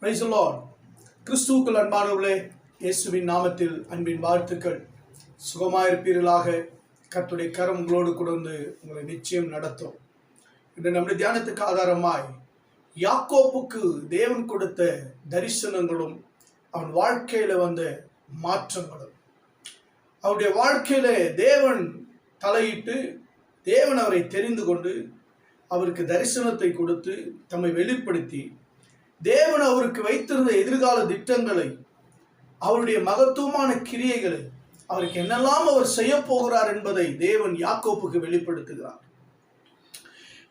Praise the கிறிஸ்துவுக்குள் அன்பானவர்களே இயேசுவின் நாமத்தில் அன்பின் வாழ்த்துக்கள். சுகமாயிருப்பீர்களாக. கத்துடைய கரம் உங்களோடு கொடுந்து உங்களை நிச்சயம் நடத்தும். இன்று நம்முடைய தியானத்துக்கு ஆதாரமாய் யாக்கோப்புக்கு தேவன் கொடுத்த தரிசனங்களும் அவன் வாழ்க்கையில் வந்த மாற்றங்களும். அவருடைய வாழ்க்கையில தேவன் தலையிட்டு தேவன் அவரை தெரிந்து கொண்டு அவருக்கு தரிசனத்தை கொடுத்து தம்மை வெளிப்படுத்தி தேவன் அவருக்கு வைத்திருந்த எதிர்கால திட்டங்களை அவருடைய மகத்துவமான கிரியைகளை அவருக்கு என்னெல்லாம் அவர் செய்ய போகிறார் என்பதை தேவன் யாக்கோப்புக்கு வெளிப்படுத்துகிறார்.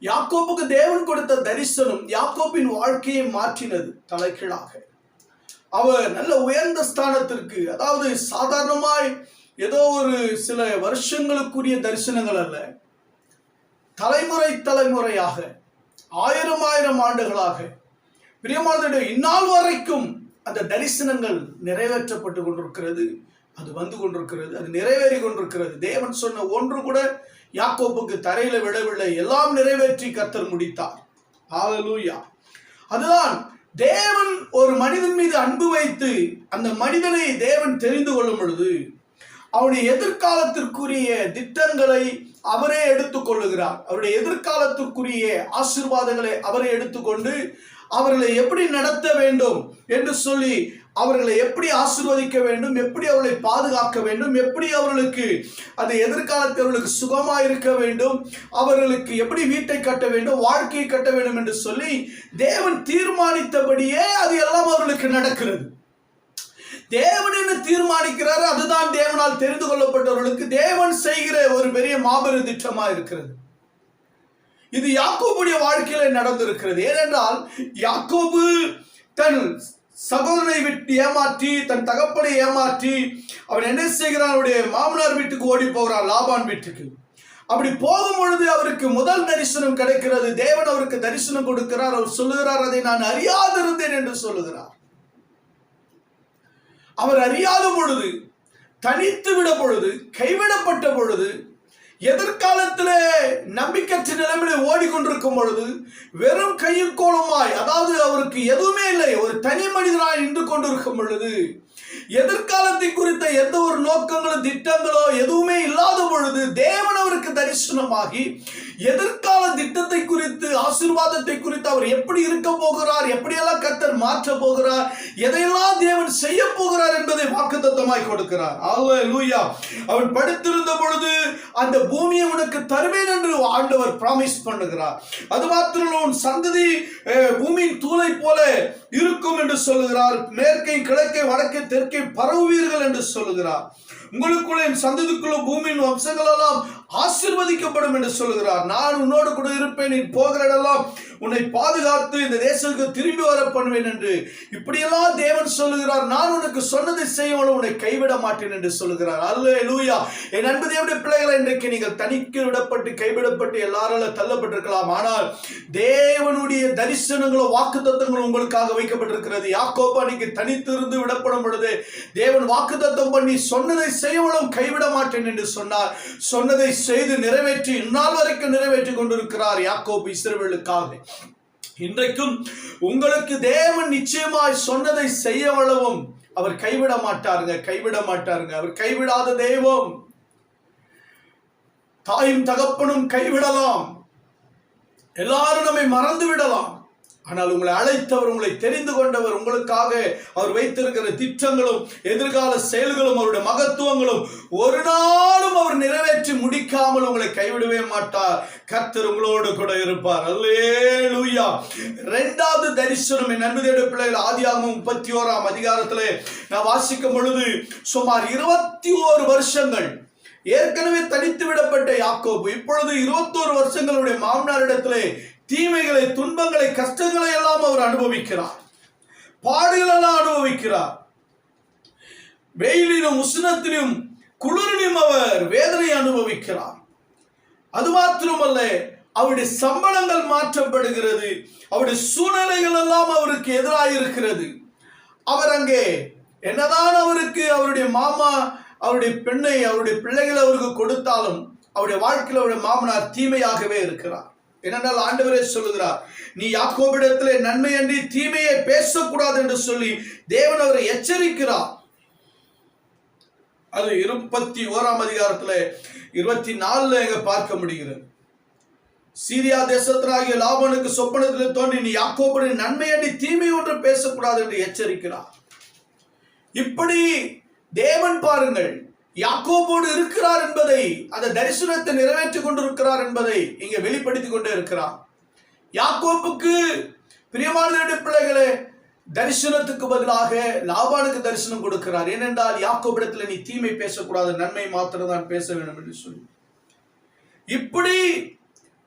யாக்கோப்புக்கு தேவன் கொடுத்த தரிசனம் யாக்கோப்பின் வாழ்க்கையை மாற்றினது தலைகீழாக. அவர் நல்ல உயர்ந்த ஸ்தானத்திற்கு அதாவது சாதாரணமாய் ஏதோ ஒரு சில வருஷங்களுக்குரிய தரிசனங்கள் அல்ல தலைமுறை தலைமுறையாக ஆயிரம் ஆயிரம் ஆண்டுகளாக பிரியமானதுடைய இந்நாள் வரைக்கும் அந்த தரிசனங்கள் நிறைவேற்றப்பட்டு கொண்டிருக்கிறது. அது வந்து கொண்டிருக்கிறது அது நிறைவேறி கொண்டிருக்கிறது. தேவன் சொன்ன ஒன்று கூட யாக்கோப்புக்கு தரையில விழவில்லை. எல்லாம் நிறைவேற்றி கத்தர் முடித்தார். ஆலலூயா அதுதான் தேவன் ஒரு மனிதன் மீது அன்பு வைத்து அந்த மனிதனை தேவன் தெரிந்து கொள்ளும் பொழுது அவனுடைய எதிர்காலத்திற்குரிய திட்டங்களை அவரே எடுத்துக்கொள்ளுகிறார். அவருடைய எதிர்காலத்திற்குரிய ஆசீர்வாதங்களை அவரே எடுத்துக்கொண்டு அவர்களை எப்படி நடத்த வேண்டும் என்று சொல்லி அவர்களை எப்படி ஆசிர்வதிக்க வேண்டும் எப்படி அவர்களை பாதுகாக்க வேண்டும் எப்படி அவர்களுக்கு அந்த எதிர்காலத்தில் அவர்களுக்கு சுகமாக இருக்க வேண்டும் அவர்களுக்கு எப்படி வீட்டை கட்ட வேண்டும் வாழ்க்கையை கட்ட வேண்டும் என்று சொல்லி தேவன் தீர்மானித்தபடியே அது எல்லாம் அவர்களுக்கு நடக்கிறது. தேவன் என்ன தீர்மானிக்கிறாரோ. அதுதான் தேவனால் தெரிந்து கொள்ளப்பட்டவர்களுக்கு தேவன் செய்கிற ஒரு பெரிய மாபெரும் திட்டமா இருக்கிறது. இது யாக்கோபுடைய வாழ்க்கையில நடந்திருக்கிறது. ஏனென்றால் யாக்கோபு தன் சகோதரனை விட்டு ஏமாற்றி தன் தகப்பனை ஏமாற்றி அவன் என்ன செய்கிறான்? அவருடைய மாமனார் வீட்டுக்கு ஓடி போகிறான் லாபான் வீட்டுக்கு. அப்படி போகும் பொழுது அவருக்கு முதல் தரிசனம் கிடைக்கிறது. தேவன் அவருக்கு தரிசனம் கொடுக்கிறார். அவர் சொல்லுகிறார் அதை நான் அறியாதிருந்தேன் என்று சொல்லுகிறார். அவர் அறியாத பொழுது தனித்து விட பொழுது கைவிடப்பட்ட பொழுது எதிர்காலத்தில் நம்பிக்கற்ற நிலைமையில ஓடிக்கொண்டிருக்கும் பொழுது வெறும் கையும் கோலமாய் அதாவது அவருக்கு எதுவுமே இல்லை ஒரு தனி மனிதனாய் நின்று கொண்டிருக்கும் பொழுது எதிர்காலத்தை குறித்த எந்த ஒரு நோக்கங்களோ திட்டங்களோ எதுவுமே இல்லாத பொழுது தேவன் அவருக்கு தரிசனமாகி எதிர்கால திட்டத்தை குறித்து ஆசீர்வாதத்தை குறித்து அவர் எப்படி இருக்க போகிறார் எப்படியெல்லாம் கத்தர் மாற்ற போகிறார் எதையெல்லாம் தேவன் செய்ய போகிறார் என்பதை வாக்குத்தத்தமாய் கொடுக்கிறார். லூயா அவன் படுத்திருந்த பொழுது அந்த பூமியை உனக்கு தருவேன் என்று ஆண்டவர் பிராமிஸ் பண்ணுகிறார். அது மாத்திரம் உன் சந்ததி அஹ், பூமியின் தூளை போல இருக்கும் என்று சொல்லுகிறார். மேற்கை கிழக்கை வடக்கை தெற்கை பரவுவீர்கள் என்று சொல்லுகிறார். உங்களுக்குள்ள என் சந்ததிக்குள்ள பூமியின் வம்சங்கள் எல்லாம் ஆசிர்வதிக்கப்படும் என்று சொல்லுகிறார். நான் உன்னோடு கூட இருப்பேன் நீ போகிற இடமெல்லாம் உன்னை பாதுகாத்து இந்த தேசத்துக்கு திரும்பி வர பண்ணுவேன் என்று. இப்படியெல்லாம் தேவன் சொல்லுகிறார். நான் உனக்கு சொன்னதை செய்யவனும் உன்னை கைவிட மாட்டேன் என்று சொல்லுகிறார். அல்ல லூயா என் அன்பு தேவனுடைய பிள்ளைகளை இன்றைக்கு நீங்கள் தனிக்கு விடப்பட்டு கைவிடப்பட்டு எல்லாராலும் தள்ளப்பட்டிருக்கலாம். ஆனால் தேவனுடைய தரிசனங்களும் வாக்கு தத்துவங்களும் உங்களுக்காக வைக்கப்பட்டிருக்கிறது. யாக்கோப்பா நீங்க தனித்திருந்து விடப்படும் பொழுது தேவன் வாக்கு தத்துவம் பண்ணி சொன்னதை செய்யவளும் கைவிட மாட்டேன் என்று சொன்னார். சொன்னதை செய்து நிறைவேற்றி இந்நாள் வரைக்கும் நிறைவேற்றி கொண்டிருக்கிறார் யாக்கோப் இஸ்ரவேலுக்காக. இன்றைக்கும் உங்களுக்கு தேவன் நிச்சயமாய் சொன்னதை செய்யவளவும் அவர் கைவிட மாட்டாருங்க கைவிட மாட்டாருங்க. அவர் கைவிடாத தெய்வம். தாயும் தகப்பனும் கைவிடலாம். எல்லாரும் நம்மை மறந்து விடலாம். ஆனால் உங்களை அழைத்தவர் உங்களை தெரிந்து கொண்டவர் உங்களுக்காக அவர் வைத்திருக்கிற திட்டங்களும் எதிர்கால செயல்களும் அவருடைய மகத்துவங்களும் ஒரு நாளும் அவர் நிறைவேற்றி முடிக்காமல் உங்களை கைவிடவே மாட்டார். கர்த்தர் உங்களோடு கூட இருப்பார். அல்லேலூயா. இரண்டாவது தரிசனம் என் நண்பதேட பிள்ளைகள் ஆதியாகமம் முப்பத்தி ஓராம் அதிகாரத்திலே நான் வாசிக்கும் பொழுது சுமார் இருபத்தி ஓரு வருஷங்கள் ஏற்கனவே தனித்து விடப்பட்ட யாக்கோபு இப்பொழுது இருபத்தோரு வருஷங்களுடைய மாமனாரிடத்திலே தீமைகளை துன்பங்களை கஷ்டங்களை எல்லாம் அவர் அனுபவிக்கிறார். பாடுகளெல்லாம் அனுபவிக்கிறார். வெயிலிலும் உஷ்ணத்திலும் குளிரிலும் அவர் வேதனை அனுபவிக்கிறார். அது மாத்திரமல்ல அவருடைய சம்பளங்கள் மாற்றப்படுகிறது. அவருடைய சூழ்நிலைகள் எல்லாம் அவருக்கு எதிராக இருக்கிறது அவர் அங்கே என்னதான் அவருக்கு அவருடைய மாமா அவருடைய பெண்ணை அவருடைய பிள்ளைகளை அவருக்கு கொடுத்தாலும் அவருடைய வாழ்க்கையில் அவருடைய மாமனார் தீமையாகவே இருக்கிறார். ஏனென்றால் ஆண்டவரே சொல்லுகிறார் நீ யாக்கோபிடத்திலே நன்மை அன்றி தீமையை பேசக்கூடாது என்று சொல்லி தேவன் அவரை எச்சரிக்கிறார். அது இருபத்தி ஓராம் அதிகாரத்துல இருபத்தி நாலுல எங்க பார்க்க முடிகிறது. சீரியா தேசத்தினாகிய லாபனுக்கு சொப்பனத்தில் தோன்றி நீ யாக்கோபுடைய நன்மை அன்றி தீமை ஒன்று பேசக்கூடாது என்று எச்சரிக்கிறார். இப்படி தேவன் பாருங்கள் யாக்கோபோடு இருக்கிறார் என்பதை அந்த தரிசனத்தை நிறைவேற்றிக் கொண்டிருக்கிறார் என்பதை இங்கே வெளிப்படுத்திக் கொண்டே இருக்கிறார். யாக்கோப்புக்கு பிரியமானவருடைய பிள்ளைகளே தரிசனத்துக்கு பதிலாக லாபானுக்கு தரிசனம் கொடுக்கிறார். ஏனென்றால் யாக்கோபிடத்தில் நீ தீமை பேசக்கூடாது நன்மை மாத்திரம் தான் பேச வேண்டும் என்று சொல்லி. இப்படி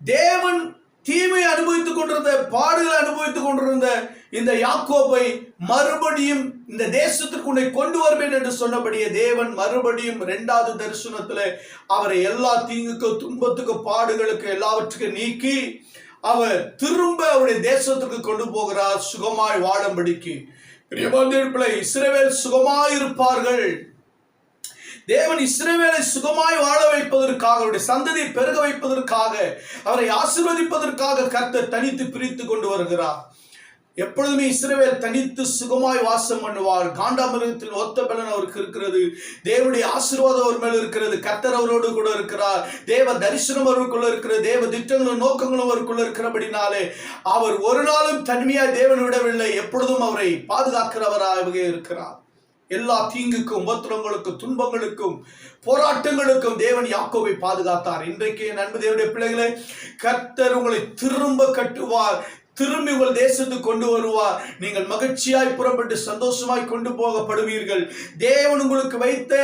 தேவன் தீமை அனுபவித்துக் கொண்டிருந்த பாடுகளை அனுபவித்துக் கொண்டிருந்த இந்த யாக்கோபை மறுபடியும் இந்த தேசத்திற்கு உன்னை கொண்டு வருவேன் என்று சொன்னபடியே தேவன் மறுபடியும் இரண்டாவது தரிசனத்துல அவரை எல்லா தீங்குக்கும் துன்பத்துக்கு பாடுகளுக்கு எல்லாவற்றுக்கும் நீக்கி அவர் திரும்ப அவருடைய தேசத்துக்கு கொண்டு போகிறார் சுகமாய் வாழும்படிக்கு. பிரியமானவர்களே, இஸ்ரவேல் சுகமாய் இருப்பார்கள். தேவன் இஸ்ரேவேலை சுகமாய் வாழ வைப்பதற்காக அவருடைய சந்ததியை பெருக வைப்பதற்காக அவரை ஆசீர்வதிப்பதற்காக கர்த்தர் தனித்து பிரித்து கொண்டு வருகிறார். எப்பொழுதுமே இஸ்ரவேல் தனித்து சுகமாய் வாசம் பண்ணுவார். காண்டாமிருகத்தில் ஒத்த பலன் அவருக்கு இருக்கிறது. தேவனுடைய ஆசீர்வாதம் அவர் மேல் இருக்கிறது. கத்தர் அவரோடு கூட இருக்கிறார். தேவ தரிசனம் அவருக்குள்ள இருக்கிறது. தேவ திட்டங்களும் நோக்கங்களும் அவருக்குள்ள இருக்கிறபடினாலே அவர் ஒரு நாளும் தனிமையாய் தேவன் விடவில்லை. எப்பொழுதும் அவரை பாதுகாக்கிறவராகவே இருக்கிறார். எல்லா தீங்குக்கும் உபத்திரங்களுக்கும் துன்பங்களுக்கும் போராட்டங்களுக்கும் தேவன் யாக்கோவை பாதுகாத்தார். இன்றைக்கு நண்பு தேவனுடைய பிள்ளைகளை கர்த்தர் உங்களை திரும்ப கட்டுவார். திரும்பி உங்கள் தேசத்துக்கு கொண்டு வருவார். நீங்கள் மகிழ்ச்சியாய் புறப்பட்டு சந்தோஷமாய் கொண்டு போகப்படுவீர்கள். தேவன் உங்களுக்கு வைத்த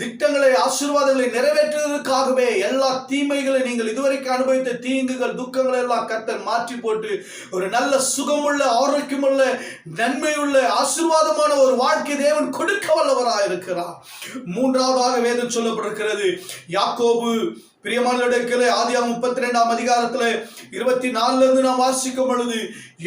திட்டங்களை ஆசீர்வாதங்களை நிறைவேற்றுவதற்காகவே எல்லா தீமைகளை நீங்கள் இதுவரைக்கும் அனுபவித்த தீங்குகள் துக்கங்களை எல்லாம் கர்த்தர் மாற்றி போட்டு ஒரு நல்ல சுகமுள்ள ஆரோக்கியமுள்ள நன்மையுள்ள ஆசீர்வாதமான ஒரு வாழ்க்கை தேவன் கொடுக்க வல்லவராக இருக்கிறார் மூன்றாவதாக வேதம் சொல்லப்பட்டிருக்கிறது. யாக்கோபு பிரியமானவர்களுக்கு ஆதியா முப்பத்தி ரெண்டாம் அதிகாரத்துல இருபத்தி நாலுல இருந்து நாம் வாசிக்கும் பொழுது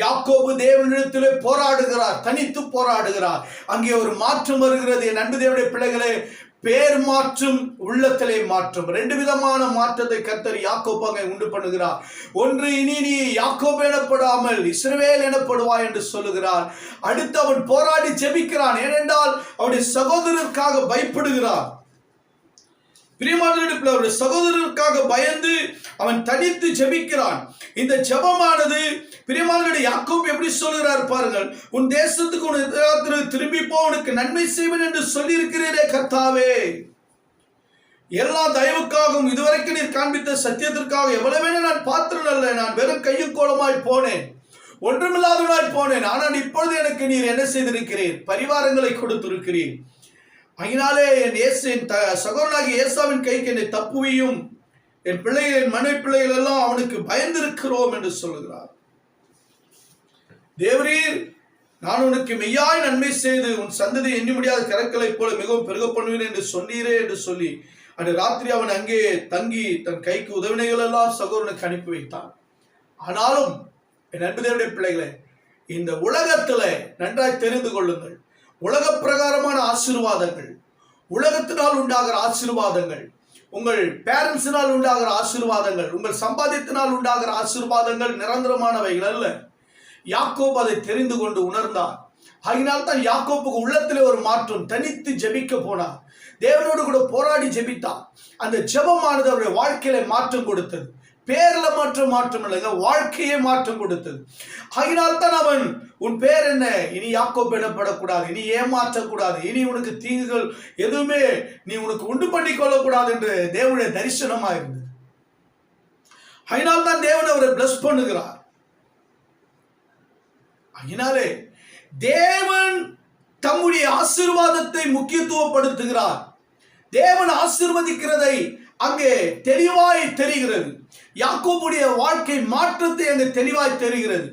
யாக்கோபு தேவனிடத்திலே போராடுகிறார் தனித்து போராடுகிறார். அங்கே ஒரு மாற்றம் வருகிறது. என் அன்பு தேவனுடைய பிள்ளைகளே பேர் மாற்றும் உள்ளத்திலே மாற்றம். ரெண்டு விதமான மாற்றத்தை கர்த்தர் அங்கே உண்டு பண்ணுகிறார். ஒன்று இனி நீ யாக்கோப் எனப்படாமல் இஸ்ரவேல் எனப்படுவாய் என்று சொல்லுகிறார். அடுத்து அவன் போராடி ஜெபிக்கிறான். ஏனென்றால் அவனுடைய சகோதரருக்காக பயப்படுகிறான் பிரியமானவர்களே, அவருடைய சகோதரருக்காக பயந்து அவன் தனித்து ஜெபிக்கிறான். இந்த ஜெபமானது பிரியமானவருடைய யாக்கோப் எப்படி சொல்கிறார் பாருங்கள். உன் தேசத்துக்கு உன் எதிராத்திற்கு திரும்பி போ உனக்கு நன்மை செய்வேன் என்று சொல்லியிருக்கிறீரே கர்த்தாவே. எல்லா தயவுக்காகவும் இதுவரைக்கும் நீர் காண்பித்த சத்தியத்திற்காக எவ்வளவேன நான் பாத்திரம் அல்ல நான் வெறும் கையும் கோலமாய் போனேன். ஒன்றுமில்லாதவனாய் போனேன். ஆனால் இப்பொழுது எனக்கு நீர் என்ன செய்திருக்கிறீர்? பரிவாரங்களை கொடுத்திருக்கிறீர். அதனாலே என் இயேசு என் த சகோதரனாகிய இயேசாவின் கைக்கு என்னை தப்புவியும். என் பிள்ளைகள் என் மனை பிள்ளைகள் எல்லாம் அவனுக்கு பயந்திருக்கிறோம் என்று சொல்லுகிறார். தேவரீர் நான் உனக்கு மெய்யாய் நன்மை செய்து உன் சந்ததி எண்ணி முடியாத கரக்களைப் போல மிகவும் பெருக பண்ணுவேன் என்று சொன்னீரே என்று சொல்லி அன்று ராத்திரி அவன் அங்கே தங்கி தன் கைக்கு உதவினைகள் எல்லாம் சகோதரனுக்கு அனுப்பி வைத்தான். ஆனாலும் என் அன்பு தேவடைய பிள்ளைகளே இந்த உலகத்துல நன்றாய் தெரிந்து கொள்ளுங்கள். உலக பிரகாரமான ஆசீர்வாதங்கள். உலகத்தினால் உண்டாகிற ஆசீர்வாதங்கள். உங்கள் பேரண்ட்ஸினால் உண்டாகிற ஆசீர்வாதங்கள். உங்கள் சம்பாதியத்தினால் உண்டாகிற ஆசீர்வாதங்கள் நிரந்தரமானவைகள் அல்ல. யாக்கோப் அதை தெரிந்து கொண்டு உணர்ந்தார். அதனால் தான் யாக்கோப்புக்கு உள்ளத்திலே ஒரு மாற்றம் தனித்து ஜெபிக்க போனார். தேவனோடு கூட போராடி ஜெபித்தார். அந்த ஜெபமானது அவருடைய வாழ்க்கையில மாற்றம் கொடுத்தது. பேர்ல மாற்றம் மாற்றம் இல்லைங்க. வாழ்க்கையே மாற்றம் கொடுத்தது. அதனால் தான் அவன் உன் பேர் என்ன? இனி யாக்கோப் எனப்படக்கூடாது. இனி ஏமாற்றக்கூடாது. இனி உனக்கு தீங்குகள் எதுவுமே நீ உனக்கு உண்டு பண்ணி கொள்ளக்கூடாது என்று தேவனுடைய தரிசனமா இருந்தது அதனால் தான் தேவன் அவரை பிளஸ் பண்ணுகிறார். அதனாலே தேவன் தம்முடைய ஆசீர்வாதத்தை முக்கியத்துவப்படுத்துகிறார். தேவன் ஆசிர்வதிக்கிறதை அங்கே தெளிவாய் தெரிகிறது. யாக்கோபுடைய வாழ்க்கை மாற்றத்தை அங்கே தெளிவாய் தெரிகிறது.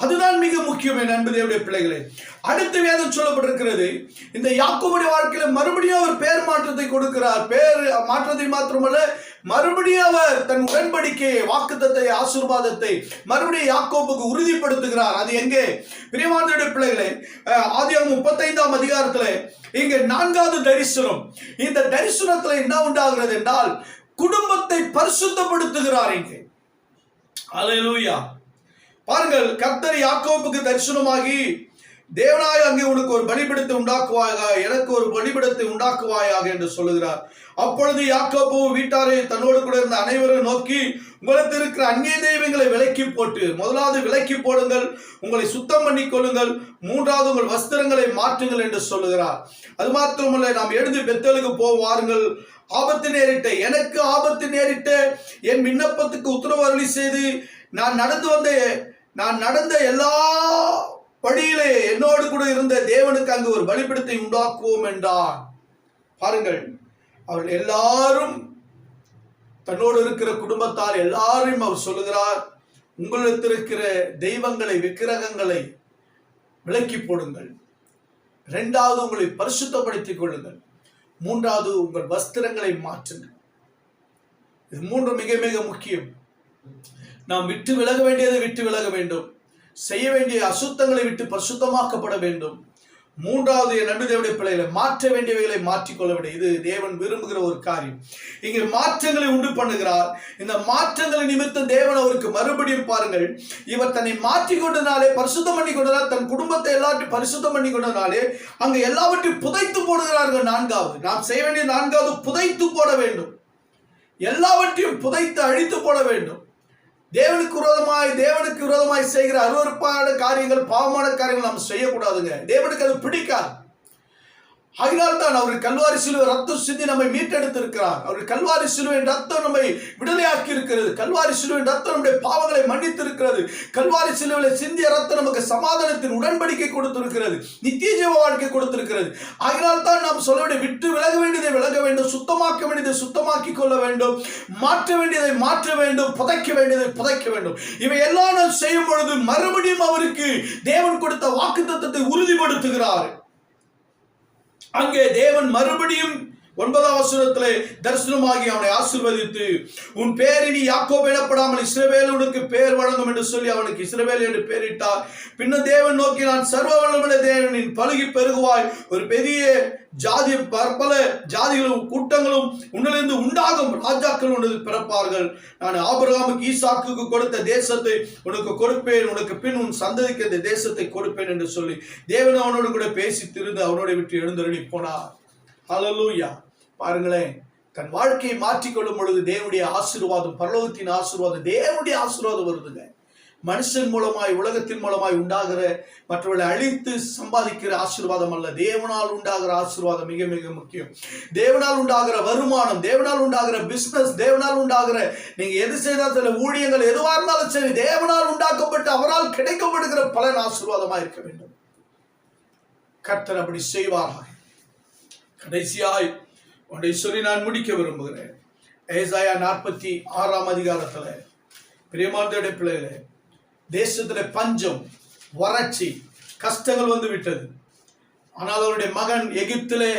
அதுதான் மிக முக்கியம் என் அன்பு தேவனுடைய பிள்ளைகளே. அடுத்த வேதம் சொல்லப்பட்டிருக்கிறது இந்த யாக்கோபுடைய வாழ்க்கையில மறுபடியும் அவர் பேர் மாற்றத்தை கொடுக்கிறார். பேர் மாற்றத்தை மாத்திரமல்ல மறுபடியும் அவர் தன் உடன்படிக்கையை வாக்குத்தத்தை ஆசீர்வாதத்தை மறுபடியும் யாக்கோபுக்கு உறுதிப்படுத்துகிறார். அது எங்கே? பிரியமானவருடைய பிள்ளைகளே அஹ், அவங்க முப்பத்தைந்தாம் அதிகாரத்துல இங்கே நான்காவது தரிசனம். இந்த தரிசனத்துல என்ன உண்டாகிறது என்றால் குடும்பத்தை பரிசுத்தப்படுத்துகிறார் இங்கே. அல்லேலூயா பாருங்கள் கர்த்தர் யாக்கோப்புக்கு தரிசனமாகி தேவனாய் அங்கே உனக்கு ஒரு பலிபிடத்தை உண்டாக்குவாயாக எனக்கு ஒரு பலிபிடத்தை உண்டாக்குவாயாக என்று சொல்லுகிறார். அப்பொழுது யாக்கோப்பு வீட்டாரை தன்னோடு கூட இருந்த அனைவரும் நோக்கி உங்களுக்கு இருக்கிற அந்நிய தெய்வங்களை விலக்கி போட்டு முதலாவது விலக்கி போடுங்கள் உங்களை சுத்தம் பண்ணி கொள்ளுங்கள் மூன்றாவது உங்கள் வஸ்திரங்களை மாற்றுங்கள் என்று சொல்லுகிறார். அது மாத்திரமல்ல நாம் எழுந்து பெத்தலுக்கு போவாருங்கள் ஆபத்து நேரிட்ட எனக்கு ஆபத்து நேரிட்டு என் விண்ணப்பத்துக்கு உத்தரவு அருளி செய்து நான் நடந்து வந்த நான் நடந்த எல்லா படியிலே என்னோடு கூட இருந்த தேவனுக்கு அங்கு ஒரு பலிபிடத்தை உண்டாக்குவோம் என்றார் பாருங்கள் அவர்கள் எல்லாரும் தன்னோடு இருக்கிற குடும்பத்தார் எல்லாரையும் அவர் சொல்லுகிறார் உங்களிடத்தில் இருக்கிற தெய்வங்களை விக்கிரகங்களை விலக்கி போடுங்கள். இரண்டாவது உங்களை பரிசுத்தப்படுத்திக் கொள்ளுங்கள். மூன்றாவது உங்கள் வஸ்திரங்களை மாற்றுங்கள். இது மூன்று மிக மிக முக்கியம். நாம் விட்டு விலக வேண்டியதை விட்டு விலக வேண்டும். செய்ய வேண்டிய அசுத்தங்களை விட்டு பரிசுத்தமாக்கப்பட வேண்டும். மூன்றாவது என் நடு தேவடைய பிள்ளைகளை மாற்ற வேண்டியவைகளை மாற்றிக்கொள்ள வேண்டும். இது தேவன் விரும்புகிற ஒரு காரியம். இங்கே மாற்றங்களை உண்டு பண்ணுகிறார். இந்த மாற்றங்களை நிமித்தம் தேவன் அவருக்கு மறுபடியும் பாருங்கள். இவர் தன்னை மாற்றி கொண்டனாலே பரிசுத்தம் பண்ணி கொண்டதால் தன் குடும்பத்தை எல்லாத்தையும் பரிசுத்தம் பண்ணி கொண்டனாலே அங்கே எல்லாவற்றையும் புதைத்து போடுகிறார்கள். நான்காவது நாம் செய்ய வேண்டிய நான்காவது புதைத்து போட வேண்டும். எல்லாவற்றையும் புதைத்து அழித்து போட வேண்டும். தேவனுக்கு விரோதமாய் தேவனுக்கு விரோதமாய் செய்கிற அருவறுப்பான காரியங்கள் பாவமான காரியங்கள் நாம் செய்யக்கூடாதுங்க. தேவனுக்கு அது பிடிக்காது. அதனால் தான் அவர் கல்வாரி சிலுவை ரத்தம் சிந்தி நம்மை மீட்டெடுத்திருக்கிறார். அவர் கல்வாரி சிலுவை ரத்தம் நம்மை விடுதலையாக்கி இருக்கிறது கல்வாரி சிலுவை ரத்தம் நம்முடைய பாவங்களை மன்னித்திருக்கிறது. கல்வாரி சிலுவையில் சிந்திய ரத்தம் நமக்கு சமாதானத்தின் உடன்படிக்கை கொடுத்திருக்கிறது. நித்திய ஜீவ வாழ்க்கை கொடுத்திருக்கிறது. அதனால் தான் நாம் சொல்ல வேண்டிய விட்டு விலக வேண்டியதை விலக வேண்டும் சுத்தமாக்க வேண்டியதை சுத்தமாக்கி கொள்ள வேண்டும் மாற்ற வேண்டியதை மாற்ற வேண்டும் புதைக்க வேண்டியதை புதைக்க வேண்டும். இவை எல்லாம் நாம் செய்யும் பொழுது மறுபடியும் அவருக்கு தேவன் கொடுத்த வாக்குத்தத்தத்தை உறுதிப்படுத்துகிறார். அங்கே தேவன் மறுபடியும் ஒன்பதாம் வசனத்திலே தரிசனமாகி அவனை ஆசீர்வதித்து உன் பேரினி யாக்கோ யாக்கோப் எனப்படாமல் இஸ்ரவேல் உனக்கு பேர் வழங்கும் என்று சொல்லி அவனுக்கு இஸ்ரவேல் என்று பெயரிட்டார். பின்னர் தேவன் நோக்கி நான் சர்வ வல்லமுள்ள தேவனின் பழுகி பெருகுவாய். ஒரு பெரிய ஜாதி பற்பல ஜாதிகளும் கூட்டங்களும் உன்னிலிருந்து உண்டாகும் ராஜாக்கள் உனது பிறப்பார்கள். நான் ஆபரகாமுக்கு ஈசாக்குக்கு கொடுத்த தேசத்தை உனக்கு கொடுப்பேன். உனக்கு பின் உன் சந்ததிக்கு இந்த தேசத்தை கொடுப்பேன் என்று சொல்லி தேவன் அவனோடு கூட பேசி திருந்து அவனோட விட்டு எழுந்தருளி போனார். ஹலலூயா பாருங்களேன். தன் வாழ்க்கையை மாற்றிக்கொள்ளும் பொழுது தேவனுடைய ஆசீர்வாதம் பரலோகத்தின் ஆசீர்வாதம் தேவனுடைய ஆசீர்வாதம் வருதுங்க. மனுஷன் மூலமாய் உலகத்தின் மூலமாய் உண்டாகிற மற்றவர்களை அழித்து சம்பாதிக்கிற ஆசீர்வாதம் அல்ல. தேவனால் உண்டாகிற ஆசீர்வாதம் மிக மிக முக்கியம். தேவனால் உண்டாகிற வருமானம் தேவனால் உண்டாகிற பிஸ்னஸ் தேவனால் உண்டாகிற நீங்க எது செய்தாலும் சில ஊழியங்கள் எதுவா இருந்தாலும் சரி தேவனால் உண்டாக்கப்பட்டு அவரால் கிடைக்கப்படுகிற பலன் ஆசீர்வாதமாக இருக்க வேண்டும். கர்த்தர் அப்படி செய்வாராக. கடைசியாய் உன்னை சொல்லி நான் முடிக்க விரும்புகிறேன். ஏசாயா நாற்பத்தி ஆறாம் அதிகாரத்தில் பிரியமாந்தோட பிள்ளைகளே தேசத்தில் பஞ்சம் வறட்சி கஷ்டங்கள் வந்து விட்டது. ஆனால் அவருடைய மகன் எகிப்திலே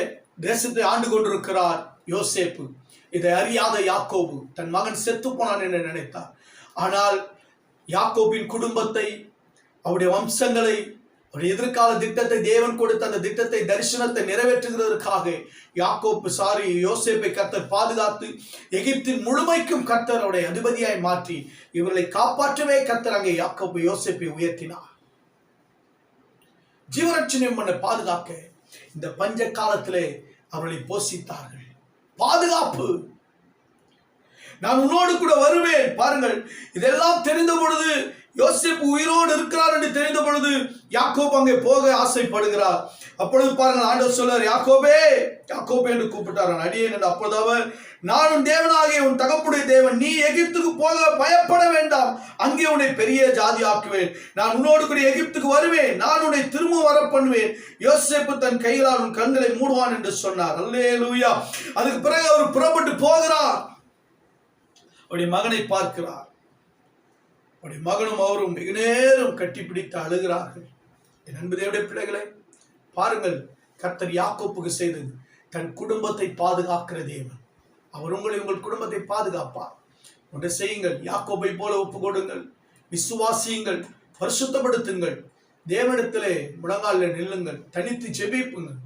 தேசத்தை ஆண்டு கொண்டிருக்கிறார் யோசேப்பு. இதை அறியாத யாக்கோபு தன் மகன் செத்து போனான் என்று நினைத்தார். ஆனால் யாக்கோபின் குடும்பத்தை அவருடைய வம்சங்களை ஒரு எதிர்கால திட்டத்தை தேவன் கொடுத்த அந்த திட்டத்தை தரிசனத்தை நிறைவேற்றுகிறதற்காக யாக்கோப்பு சாரி யோசேப்பை கத்தர் பாதுகாத்து எகிப்தின் முழுமைக்கும் கர்த்தர் அவருடைய அதிபதியாய் மாற்றி இவர்களை காப்பாற்றவே கத்தர் அங்கே யாக்கோப்பு யோசேப்பை உயர்த்தினார். ஜீவரட்சணியம் பண்ண பாதுகாக்க இந்த பஞ்ச காலத்திலே அவர்களை போஷித்தார்கள். பாதுகாப்பு. நான் உன்னோடு கூட வருவேன். பாருங்கள் இதெல்லாம் தெரிந்த பொழுது யோசிப்பு உயிரோடு இருக்கிறார் என்று தெரிந்த பொழுது யாக்கோப் அங்கே போக ஆசைப்படுகிறார். அப்பொழுது பாருங்கள் ஆண்டவர் சொல்றார் யாக்கோபே யாக்கோபே என்று கூப்பிட்டார். நான் அடியேன் என்று அப்பொழுது அவர் நானும் தேவனாகிய உன் தகப்புடைய தேவன். நீ எகிப்துக்கு போக பயப்பட வேண்டாம். அங்கே உன்னை பெரிய ஜாதி ஆக்குவேன் நான் உன்னோடு கூட எகிப்துக்கு வருவேன். நான் உன்னை திரும்ப வர பண்ணுவேன் யோசிப்பு தன் கைகளால் உன் கண்களை மூடுவான் என்று சொன்னார். அல்லேலூயா. அதுக்கு பிறகு அவர் புறப்பட்டு போகிறார். அவருடைய மகனை பார்க்கிறார். உடைய மகனும் அவரும் வெகு நேரம் கட்டிப்பிடித்து அழுகிறார்கள். என் அன்புதேவுடைய பிள்ளைகளை பாருங்கள் கர்த்தர் யாக்கோப்புக்கு செய்தது. தன் குடும்பத்தை பாதுகாக்கிற தேவன். அவர் உங்களை உங்கள் குடும்பத்தை பாதுகாப்பார். ஒன்றை செய்யுங்கள் யாக்கோபை போல ஒப்பு கொடுங்கள் விசுவாசியுங்கள் பரிசுத்தப்படுத்துங்கள். தேவனிடத்திலே முழங்காலில் நில்லுங்கள் தனித்து ஜெபிப்புங்கள்.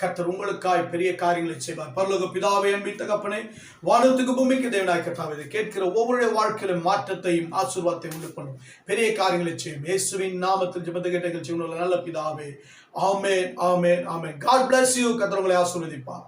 கர்த்தர் உங்களுக்காய் பெரிய காரியங்களை செய்வார். பரலோக பிதாவை அன்பின் தகப்பனே வானத்துக்கு பூமிக்கு தேவனாய் கர்த்தாவே இதை கேட்கிற ஒவ்வொரு வாழ்க்கையிலும் மாற்றத்தையும் ஆசீர்வாதத்தையும் உண்டு பண்ணும். பெரிய காரியங்களை செய்யும். இயேசுவின் நாமத்தில் ஜெபத்தை கேட்ட நிகழ்ச்சி நல்ல பிதாவே ஆமென் ஆமென் ஆமென். காட் பிளஸ் யூ கர்த்தர் உங்களை ஆசீர்வதிப்பார்.